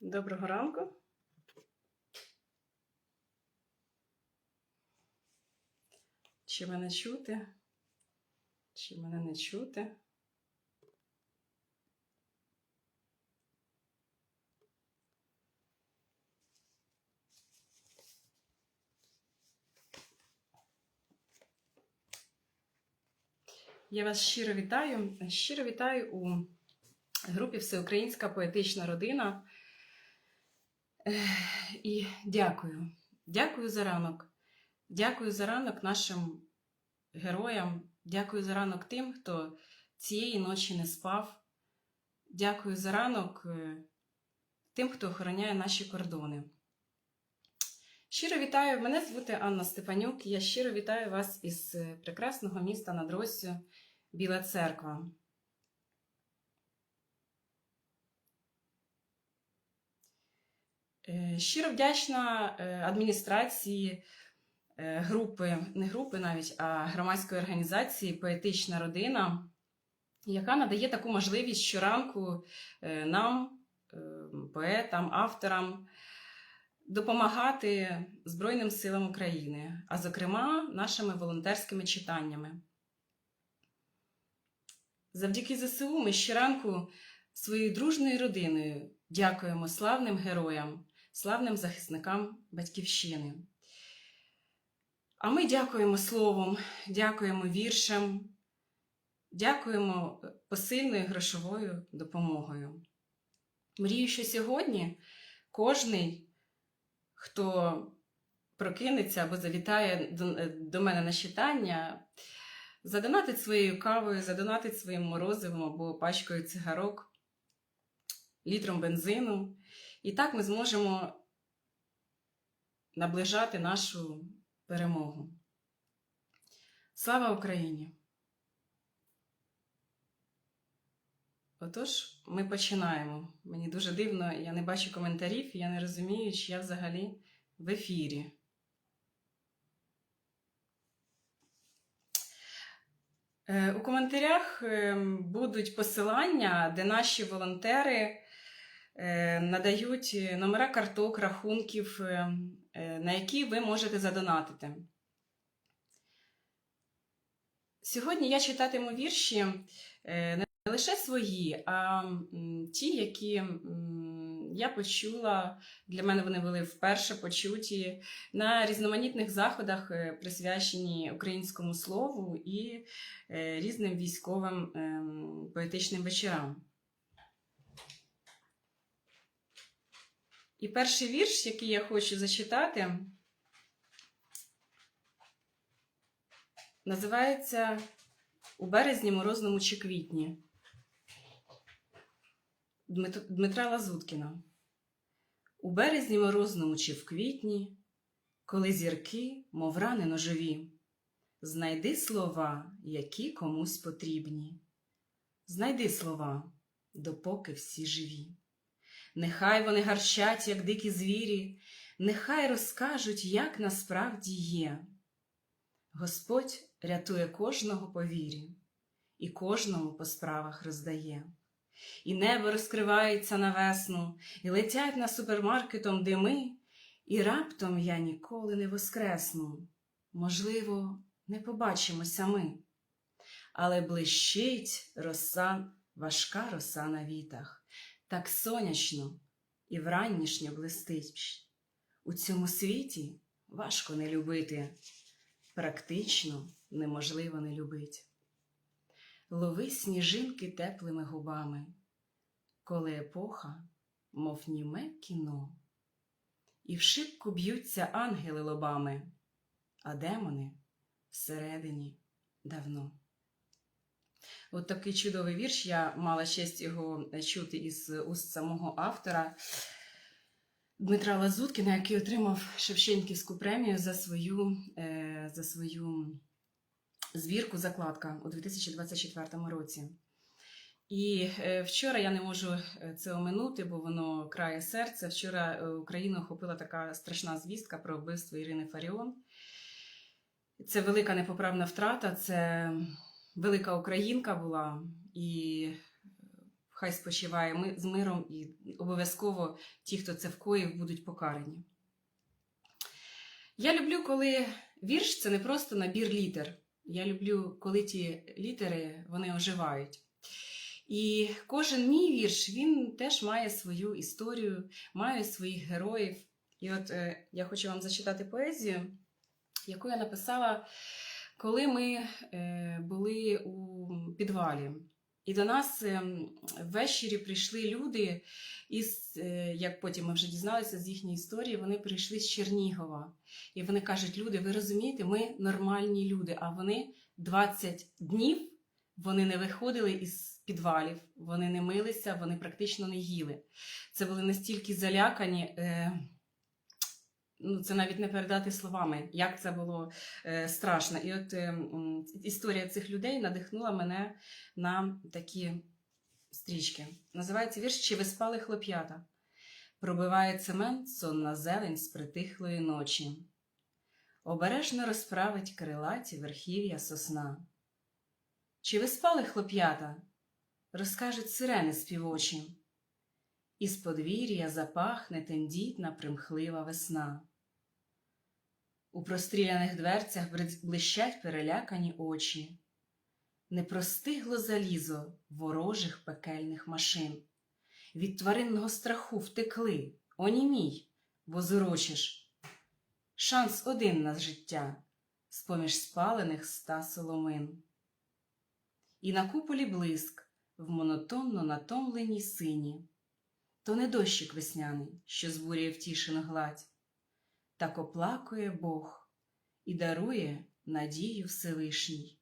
Доброго ранку. Чи мене чути? Чи мене не чути? Я вас щиро вітаю. Щиро вітаю у групі Всеукраїнська поетична родина. І дякую. Дякую за ранок. Дякую за ранок нашим героям. Дякую за ранок тим, хто цієї ночі не спав. Дякую за ранок е, тим, хто охороняє наші кордони. Щиро вітаю, мене звати Анна Степанюк. Я щиро вітаю вас із е, прекрасного міста над Россю, Біла Церква. Щиро вдячна е, адміністрації е, групи, не групи навіть, а громадської організації Поетична родина, яка надає таку можливість щоранку е, нам, е, поетам, авторам, допомагати Збройним силам України, а зокрема нашими волонтерськими читаннями. Завдяки ЗСУ ми щоранку своєю дружною родиною дякуємо славним героям, славним захисникам Батьківщини. А ми дякуємо словом, дякуємо віршем, дякуємо посильною грошовою допомогою. Мрію, що сьогодні кожний, хто прокинеться або завітає до, до мене на читання, задонатить своєю кавою, задонатить своїм морозивом або пачкою цигарок, літром бензину. І так ми зможемо наближати нашу перемогу. Слава Україні! Отож, ми починаємо. Мені дуже дивно, я не бачу коментарів, я не розумію, чи я взагалі в ефірі. Е, У коментарях е, будуть посилання, де наші волонтери надають номера карток, рахунків, е, е, на які ви можете задонатити. Сьогодні я читатиму вірші е, не лише свої, а ті, які я почула, для мене вони були вперше почуті на різноманітних заходах, е, присвячені українському слову і е, різним військовим ем, поетичним вечорам. І перший вірш, який я хочу зачитати, називається У березні морозному чи квітні Дмитра Лазуткіна. У березні морозному чи в квітні, коли зірки, мов рани ножові, знайди слова, які комусь потрібні. Знайди слова, допоки всі живі. Нехай вони гарчать, як дикі звірі, нехай розкажуть, як насправді є. Господь рятує кожного по вірі і кожному по справах роздає. І небо розкривається на весну, і летять на супермаркетом дими, і раптом я ніколи не воскресну. Можливо, не побачимося ми. Але блищить роса, важка роса на вітах, так сонячно і вранішньо блистить. У цьому світі важко не любити, практично неможливо не любить. Лови сніжинки теплими губами, коли епоха, мов німе кіно, і в шибку б'ються ангели лобами, а демони всередині давно. От такий чудовий вірш. Я мала честь його чути із уст самого автора Дмитра Лазуткіна, який отримав Шевченківську премію за свою, е, за свою збірку закладка у 2024 році. І е, вчора я не можу е, це оминути, бо воно крає серце. Вчора Україну охопила така страшна звістка про вбивство Ірини Фаріон. Це велика непоправна втрата, це велика українка була, і хай спочиває ми з миром і обов'язково ті, хто це вкоїв, будуть покарані. Я люблю, коли вірш це не просто набір літер. Я люблю, коли ті літери вони оживають. І кожен мій вірш він теж має свою історію, має своїх героїв. І от е, я хочу вам зачитати поезію, яку я написала, коли ми е, були у підвалі. І до нас е, ввечері прийшли люди, із, е, як потім ми вже дізналися з їхньої історії, вони прийшли з Чернігова. І вони кажуть: люди, ви розумієте, ми нормальні люди, а вони 20 днів вони не виходили із підвалів, вони не милися, вони практично не їли. Це були настільки залякані. Ну, це навіть не передати словами, як це було е, страшно. І от е, історія цих людей надихнула мене на такі стрічки. Називається вірш Чи ви спали хлоп'ята? Пробиває цемент сонна зелень з притихлої ночі. Обережно розправить крилаті верхів'я сосна. Чи ви спали хлоп'ята? Розкажуть сирени співочі. Із подвір'я запахне тендітна примхлива весна. У простріляних дверцях блищать перелякані очі. Не простигло залізо ворожих пекельних машин. Від тваринного страху втекли, онімій, бо зурочиш. Шанс один на життя з-поміж спалених ста соломин. І на куполі блиск в монотонно натомленій сині. То не дощик весняний, що збурює втішену гладь, так оплакує Бог і дарує надію Всевишній,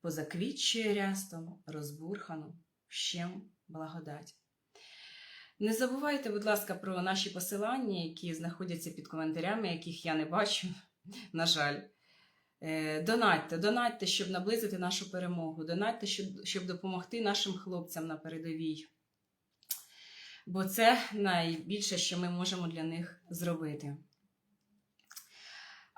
позаквітчує рястом розбурхану вщем благодать. Не забувайте, будь ласка, про наші посилання, які знаходяться під коментарями, яких я не бачу, на жаль. Е, Донатьте, донатьте, щоб наблизити нашу перемогу, донатьте, щоб, щоб допомогти нашим хлопцям на передовій. Бо це найбільше, що ми можемо для них зробити.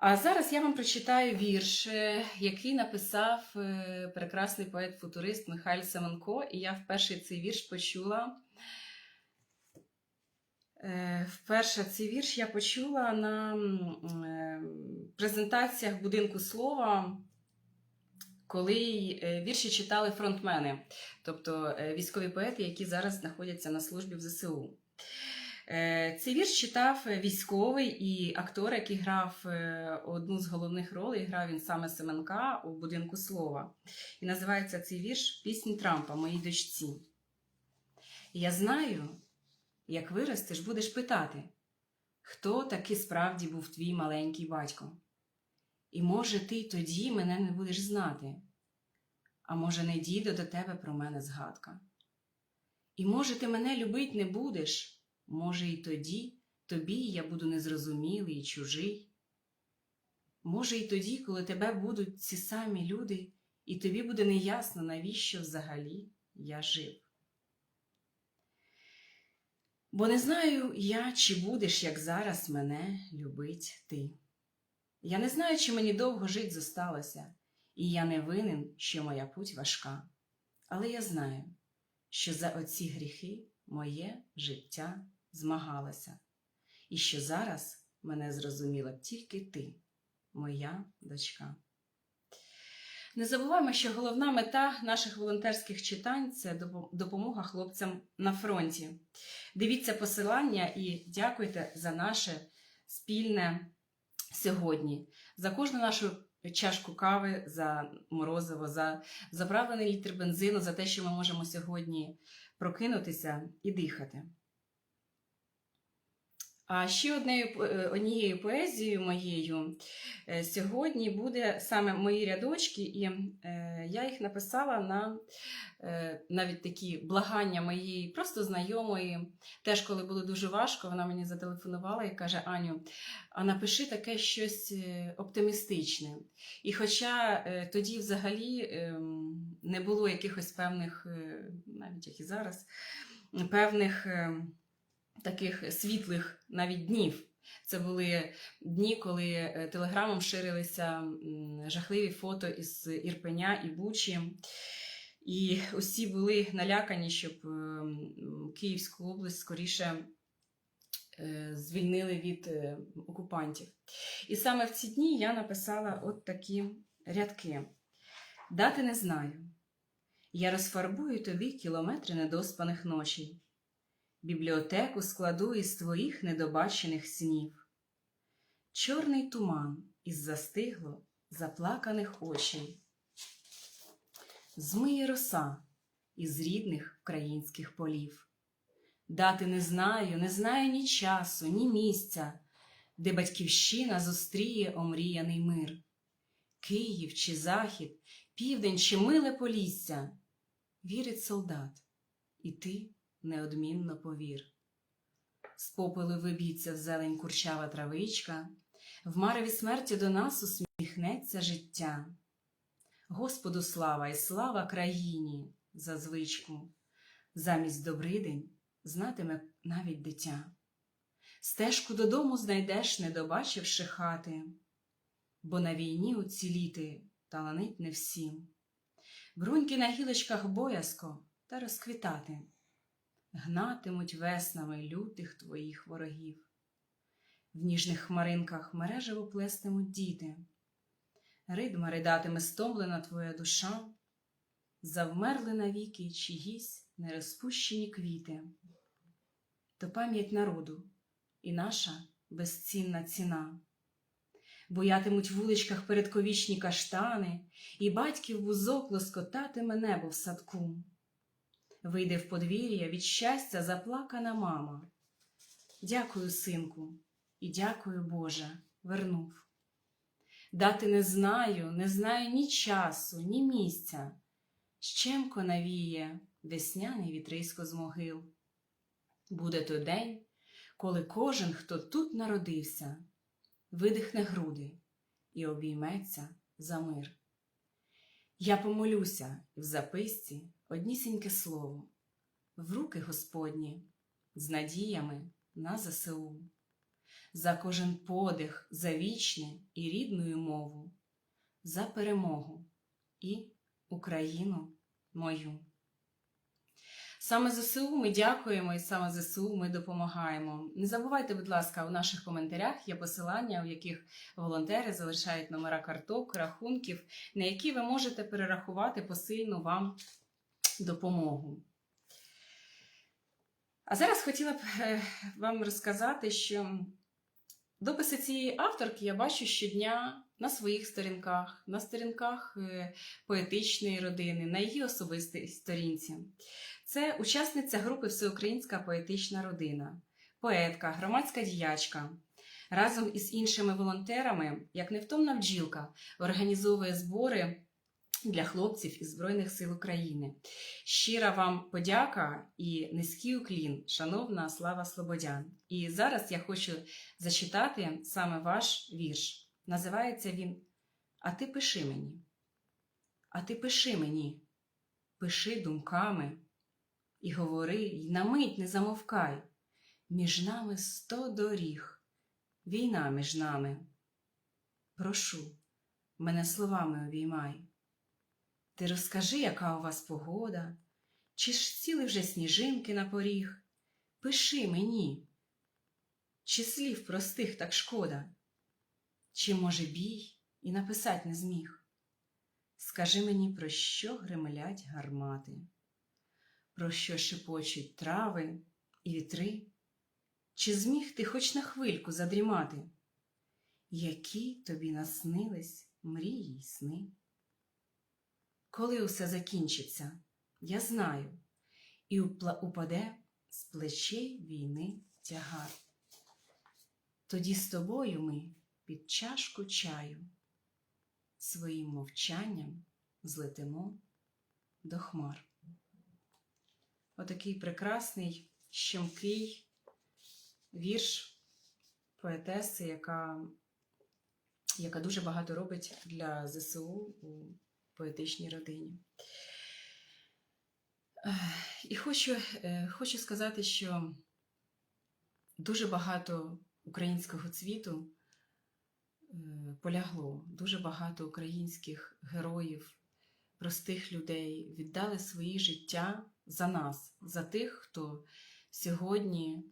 А зараз я вам прочитаю вірш, е, який написав е, прекрасний поет-футурист Михайль Семенко, і я вперше цей вірш почула. Е, Вперше цей вірш я почула на презентаціях будинку слова, коли вірші читали фронтмени, тобто військові поети, які зараз знаходяться на службі в ЗСУ. Е, Цей вірш читав військовий і актор, який грав е, одну з головних ролей, грав він саме Семенка у будинку слова. І називається цей вірш Пісні Трампа моїй дочці. Я знаю, як виростеш, будеш питати, хто таки справді був твій маленький батько. І може ти тоді мене не будеш знати, а може, не дійде до тебе про мене згадка. І може, ти мене любить не будеш, може, і тоді тобі я буду незрозумілий і чужий. Може, і тоді, коли тебе будуть ці самі люди, і тобі буде неясно, навіщо взагалі я жив. Бо не знаю я, чи будеш, як зараз мене любить ти. Я не знаю, чи мені довго жить зосталося, і я не винен, що моя путь важка. Але я знаю, що за оці гріхи моє життя змагалося, і що зараз мене зрозуміла тільки ти, моя дочка. Не забуваємо, що головна мета наших волонтерських читань це допомога хлопцям на фронті. Дивіться посилання і дякуйте за наше спільне сьогодні, за кожну нашу чашку кави, за морозиво, за заправлений літр бензину, за те, що ми можемо сьогодні прокинутися і дихати. А ще однією, е, однією поезією моєю е, сьогодні буде саме мої рядочки, і е, я їх написала на навіть такі благання моєї просто знайомої. Теж, коли було дуже важко, вона мені зателефонувала і каже: Аню, а напиши таке щось оптимістичне. І хоча тоді взагалі ем, не було якихось певних, навіть як і зараз, певних. Таких світлих навіть днів. Це були дні, коли е, телеграмом ширилися жахливі фото із Ірпеня і Бучі. І усі були налякані, щоб ем, Київську область скоріше е, звільнили від е, окупантів. І саме в ці дні я написала от такі рядки. Дати не знаю. Я розфарбую тобі кілометри недоспаних ночей. Бібліотеку складу із твоїх недобачених снів. Чорний туман із застигло заплаканих очей. Змиє роса із рідних українських полів. Дати не знаю, не знаю ні часу, ні місця, де батьківщина зустріє омріяний мир. Київ чи захід, південь чи миле полісся, вірить солдат, і ти неодмінно повір. З попелу виб'ється в зелень курчава травичка, в мареві смерті до нас усміхнеться життя. Господу слава і слава країні за звичку, замість добридень знатиме навіть дитя. Стежку додому знайдеш, не добачивши хати, бо на війні уціліти таланить не всім. Бруньки на гілочках боязко та розквітати, гнатимуть веснами лютих твоїх ворогів. В ніжних хмаринках мережево плестимуть діти, ридма ридатиме стомлена твоя душа, завмерли навіки чиїсь нерозпущені квіти, то пам'ять народу і наша безцінна ціна. Боятимуть в вуличках передковічні каштани, і батьків бузок лоскотатиме небо в садку. Вийде в подвір'я від щастя заплакана мама. Дякую, синку, і дякую, Боже, вернув. Дати не знаю, не знаю ні часу, ні місця. Щемко навіє весняний вітрисько з могил. Буде той день, коли кожен, хто тут народився, видихне груди і обійметься за мир. Я помолюся в записці однісіньке слово, в руки Господні, з надіями на ЗСУ, за кожен подих, за вічне і рідною мову, за перемогу і Україну мою. Саме ЗСУ ми дякуємо і саме ЗСУ ми допомагаємо. Не забувайте, будь ласка, у наших коментарях є посилання, у яких волонтери залишають номера карток, рахунків, на які ви можете перерахувати посильну вам допомогу. А зараз хотіла б е, вам розказати, що дописи цієї авторки я бачу щодня на своїх сторінках, на сторінках е, поетичної родини, на її особистій сторінці. Це учасниця групи Всеукраїнська поетична родина, поетка, громадська діячка. Разом із іншими волонтерами, як невтомна бджілка, організовує збори для хлопців із Збройних сил України. Щира вам подяка і низький уклін, шановна Слава Слободян. І зараз я хочу зачитати саме ваш вірш. Називається він А ти пиши мені. А ти пиши мені, пиши думками і говори, й на мить не замовкай. Між нами сто доріг, війна між нами. Прошу, мене словами обіймай. Ти розкажи, яка у вас погода, чи ж сіли вже сніжинки на поріг? Пиши мені, чи слів простих так шкода, чи, може, бій і написать не зміг? Скажи мені, про що гремлять гармати, про що шепочуть трави і вітри, чи зміг ти хоч на хвильку задрімати? Які тобі наснились мрії й сни? Коли усе закінчиться, я знаю, і упаде з плечей війни тягар. Тоді з тобою ми під чашку чаю своїм мовчанням злетимо до хмар. Отакий прекрасний, щемкий вірш поетеси, яка, яка дуже багато робить для ЗСУ у поетичній родині. І хочу, е, хочу сказати, що дуже багато українського цвіту е, полягло, дуже багато українських героїв простих людей, віддали свої життя за нас, за тих, хто сьогодні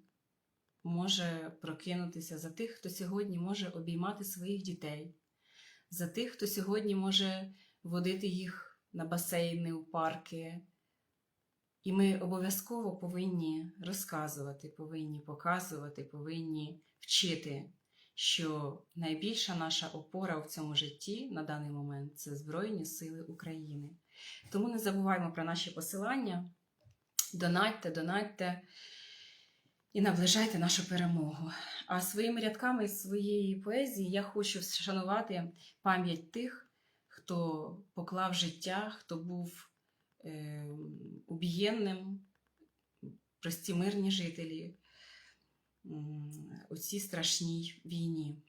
може прокинутися, за тих, хто сьогодні може обіймати своїх дітей, за тих, хто сьогодні може водити їх на басейни, у парки. І ми обов'язково повинні розказувати, повинні показувати, повинні вчити, що найбільша наша опора в цьому житті на даний момент це Збройні Сили України. Тому не забуваймо про наші посилання. Донатьте, донатьте і наближайте нашу перемогу. А своїми рядками своєї поезії я хочу вшанувати пам'ять тих, хто поклав життя, хто був е, убієнним, прості мирні жителі у цій страшній війні.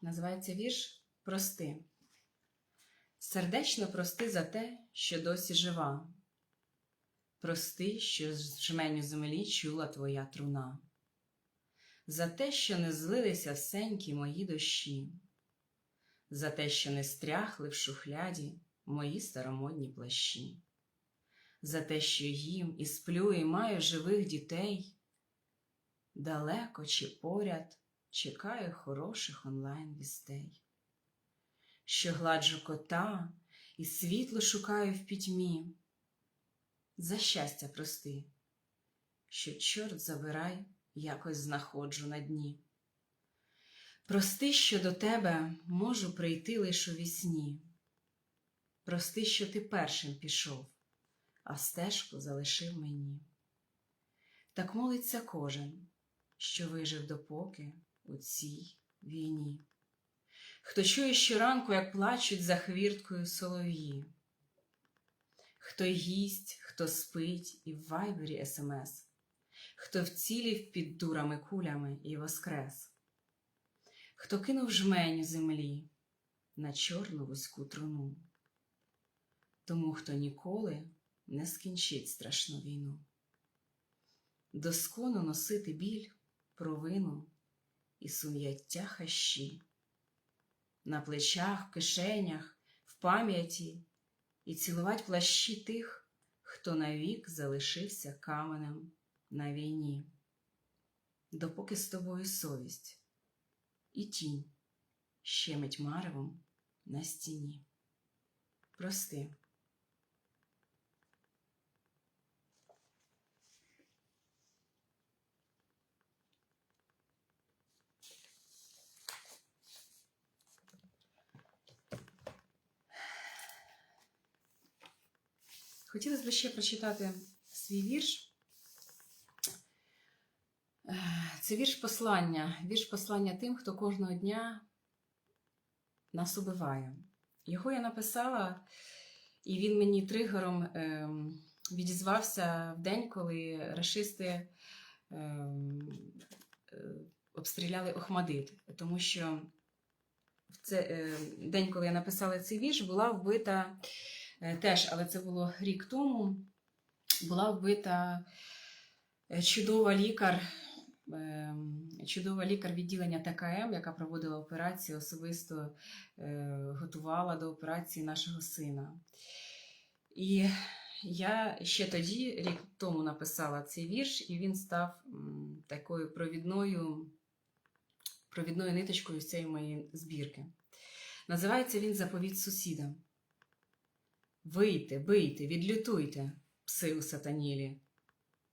Називається вірш Прости. Сердечно прости за те, що досі жива. Прости, що з жменю землі чула твоя труна. За те, що не злилися всенькі мої дощі, за те, що не стряхли в шухляді мої старомодні плащі, за те, що їм і сплю, і маю живих дітей, далеко чи поряд чекаю хороших онлайн вістей, що гладжу кота і світло шукаю в пітьмі. За щастя прости, що чорт забирай, якось знаходжу на дні. Прости, що до тебе можу прийти лиш у вісні. Прости, що ти першим пішов, а стежку залишив мені. Так молиться кожен, що вижив допоки у цій війні. Хто чує щоранку, як плачуть за хвірткою солов'ї, хто їсть, хто спить і в вайбері смс, хто вцілів під дурами кулями і воскрес, хто кинув жменю землі на чорну вузьку труну, тому хто ніколи не скінчить страшну війну. Доскону носити біль, провину і сум'яття хащі, на плечах, в кишенях, в пам'яті і цілувать плащі тих, хто навік залишився каменем на війні, допоки з тобою совість і тінь щемить маревом на стіні. Прости. Хотілося б ще прочитати свій вірш. Е, Це вірш послання. Вірш послання тим, хто кожного дня нас убиває. Його я написала, і він мені тригером ем, відізвався в день, коли рашисти ем, е, обстріляли Охмадит. Тому що в це, е, день, коли я написала цей вірш, була вбита. Е, теж, але це було рік тому, була вбита чудова лікар, чудова лікар відділення ТКМ, яка проводила операцію, особисто готувала до операції нашого сина. І я ще тоді, рік тому, написала цей вірш, і він став такою провідною, провідною ниточкою цієї моєї збірки. Називається він Заповіт сусідам. Вийте, бийте, відлютуйте, пси усатанілі.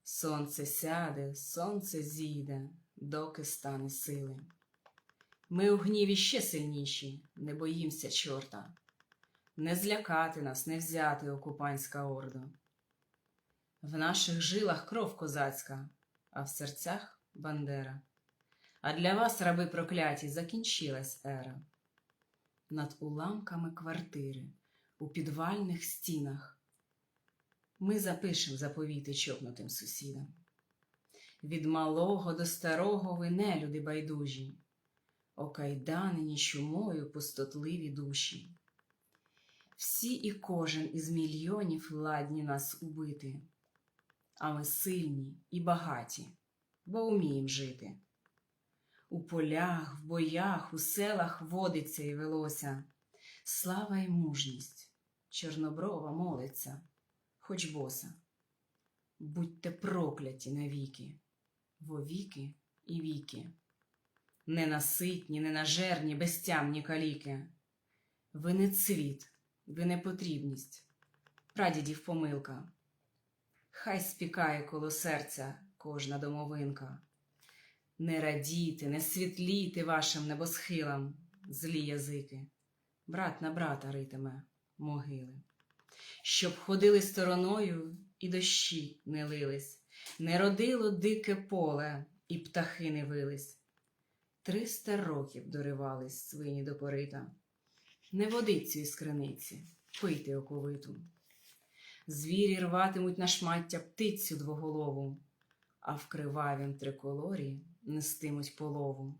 Сонце сяде, сонце зійде, доки стане сили. Ми у гніві ще сильніші, не боїмся чорта, не злякати нас, не взяти окупанська орда. В наших жилах кров козацька, а в серцях бандера. А для вас, раби прокляті, закінчилась ера. Над уламками квартири у підвальних стінах. Ми запишем заповіти чокнутим сусідам. Від малого до старого ви нелюди байдужі, окайданені чумою пустотливі душі. Всі і кожен із мільйонів ладні нас убити, а ми сильні і багаті, бо умієм жити. У полях, в боях, у селах водиться і велося слава й мужність, чорноброва молиться, хоч боса. Будьте прокляті навіки, вовіки і віки. Ненаситні, ненажерні, безтямні каліки. Ви не цвіт, ви не потрібність, прадідів помилка. Хай спікає коло серця кожна домовинка. Не радійте, не світлійте вашим небосхилам, злі язики, брат на брата ритиме могили. Щоб ходили стороною і дощі не лились, не родило дике поле, і птахи не вились. Триста років доривались свині до порита. Не водицю із криниці, пийте оковиту. Звірі рватимуть на шмаття птицю двоголову, а в кривавім триколорі нестимуть полову.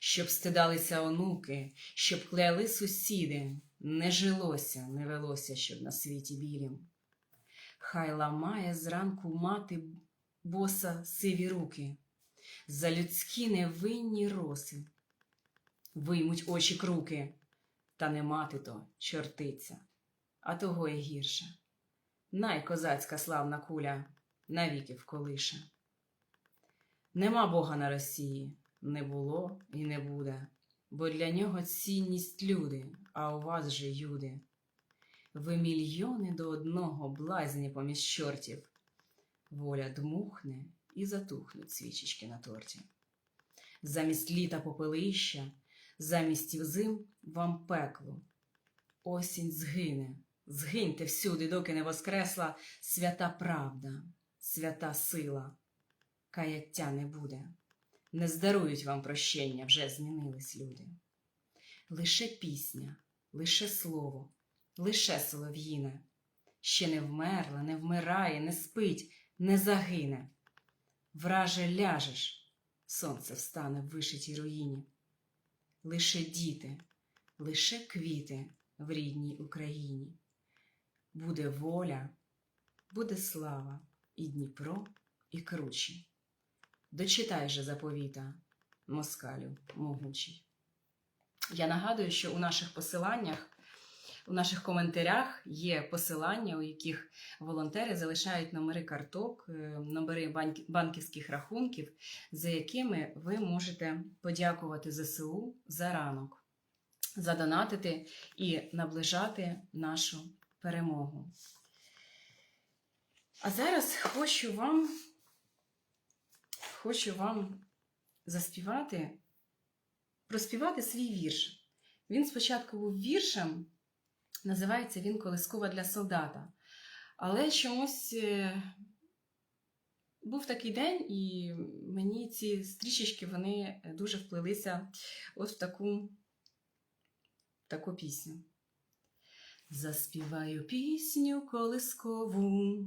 Щоб стидалися онуки, щоб кляли сусіди, не жилося, не велося, щоб на світі білім. Хай ламає зранку мати боса сиві руки, за людські невинні роси. Виймуть очі круки, та не мати то чортиця, а того й гірше. Най козацька славна куля навіки вколише. Нема Бога на Росії, не було і не буде, бо для нього цінність люди, а у вас же юди. Ви мільйони до одного блазні поміж чортів. Воля дмухне і затухнуть свічечки на торті. Замість літа попелища, замість взим вам пекло. Осінь згине, згиньте всюди, доки не воскресла свята правда, свята сила. Каяття не буде, не здарують вам прощення, вже змінились люди. Лише пісня, лише слово, лише солов'їне, ще не вмерла, не вмирає, не спить, не загине. Враже ляжеш, сонце встане в вишитій руїні. Лише діти, лише квіти в рідній Україні. Буде воля, буде слава і Дніпро, і кручі. Дочитай же заповіта, москалю могучий. Я нагадую, що у наших посиланнях, у наших коментарях є посилання, у яких волонтери залишають номери карток, е, номери банківських рахунків, за якими ви можете подякувати ЗСУ за ранок, задонатити і наближати нашу перемогу. А зараз хочу вам хочу вам заспівати, проспівати свій вірш. Він спочатку був віршем, називається він Колискова для солдата. Але чомусь е, був такий день, і мені ці стрічечки вони дуже вплилися от в таку, таку пісню. Заспіваю пісню колискову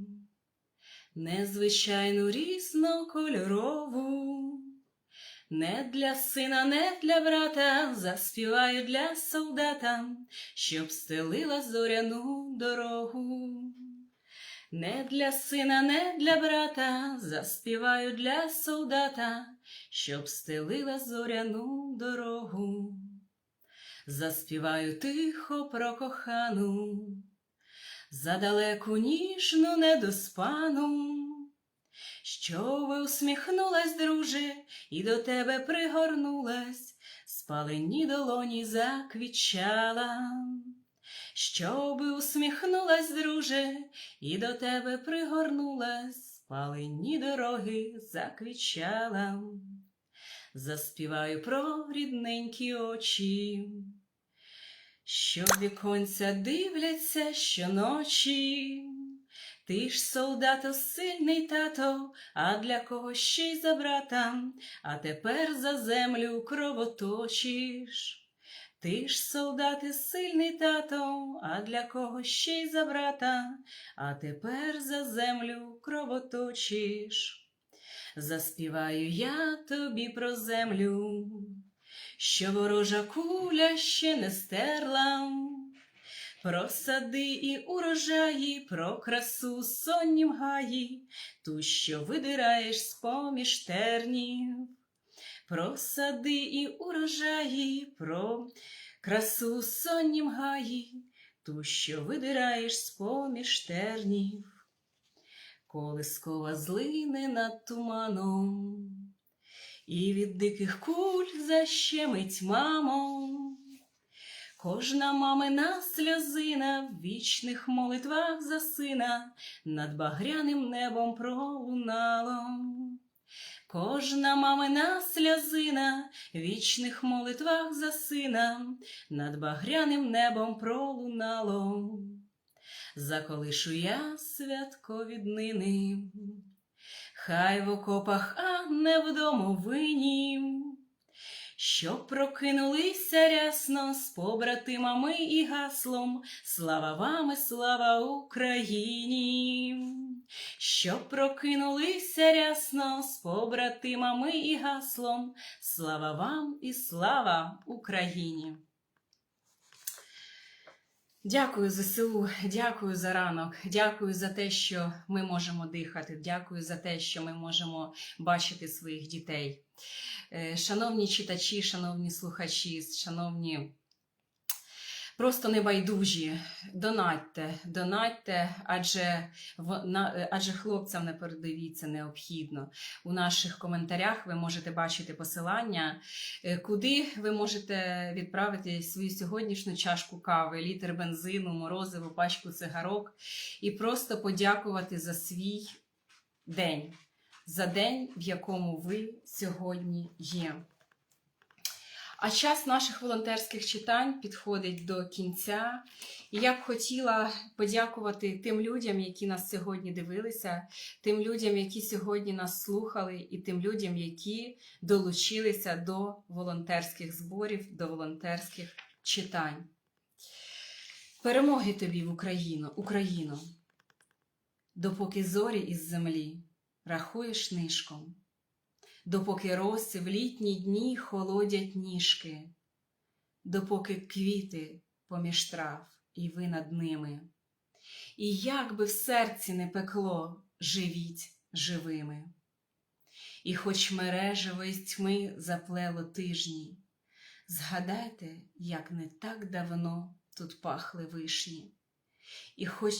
незвичайну різнокольорову. Не для сина, не для брата, заспіваю для солдата, щоб стелила зоряну дорогу. Не для сина, не для брата, заспіваю для солдата, щоб стелила зоряну дорогу. Заспіваю тихо про кохану, за далеку ніжну недоспану, що ви усміхнулась, друже, і до тебе пригорнулась, спалені долоні заквічала. Щоби усміхнулась, друже, і до тебе пригорнулась, спалені дороги заквічала. Заспіваю про рідненькі очі, що віконця дивляться щоночі. Ти ж, солдато, сильний тато, а для кого ще й за брата, а тепер за землю кровоточиш. Ти ж, солдати, сильний тато, а для кого ще й за брата, а тепер за землю кровоточиш. Заспіваю я тобі про землю, що ворожа куля ще не стерла, про сади і урожаї, про красу соннім гаї, ту, що видираєш з-поміж тернів, про сади і урожаї, про красу соннім гаї, ту, що видираєш з-поміж тернів, колискова злине над туманом, і від диких куль защемить мамом. Кожна мамина сльозина в вічних молитвах за сина над багряним небом пролунало. Кожна мамина сльозина в вічних молитвах за сина над багряним небом пролунало. Заколишу я святкові днини, хай в окопах, а не в домовині. Щоб прокинулися рясно з побратимами і гаслом Слава вам і слава Україні! Щоб прокинулися рясно з побратимами і гаслом Слава вам і слава Україні! Дякую ЗСУ, дякую за ранок, дякую за те, що ми можемо дихати, дякую за те, що ми можемо бачити своїх дітей. Е, Шановні читачі, шановні слухачі, шановні просто небайдужі, донатьте, донатьте, адже, е, адже хлопцям на передовій необхідно. У наших коментарях ви можете бачити посилання, е, куди ви можете відправити свою сьогоднішню чашку кави, літр бензину, морозиво, пачку цигарок і просто подякувати за свій день за день, в якому ви сьогодні є. А час наших волонтерських читань підходить до кінця. І я б хотіла подякувати тим людям, які нас сьогодні дивилися, тим людям, які сьогодні нас слухали, і тим людям, які долучилися до волонтерських зборів, до волонтерських читань. Перемоги тобі в Україну, Україно, допоки зорі із землі рахуєш нишком, допоки роси в літні дні холодять ніжки, допоки квіти поміж трав і ви над ними. І як би в серці не пекло, живіть живими. І хоч мережево із тьми заплело тижні, згадайте, як не так давно тут пахли вишні. І хоч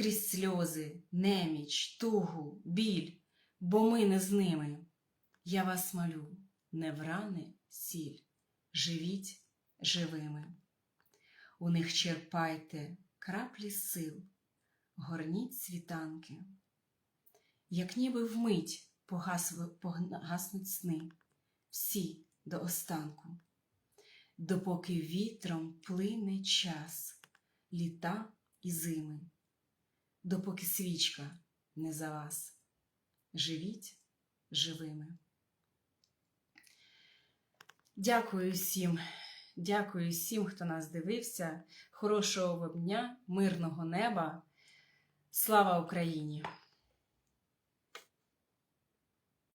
крізь сльози, неміч, тугу, біль, бо ми не з ними. Я вас молю, не в рани сіль, живіть живими. У них черпайте краплі сил, горніть світанки, як ніби вмить погас- погаснуть сни, всі до останку, допоки вітром плине час, літа і зими допоки свічка не за вас. Живіть живими. Дякую всім, дякую всім, хто нас дивився. Хорошого вам дня, мирного неба. Слава Україні!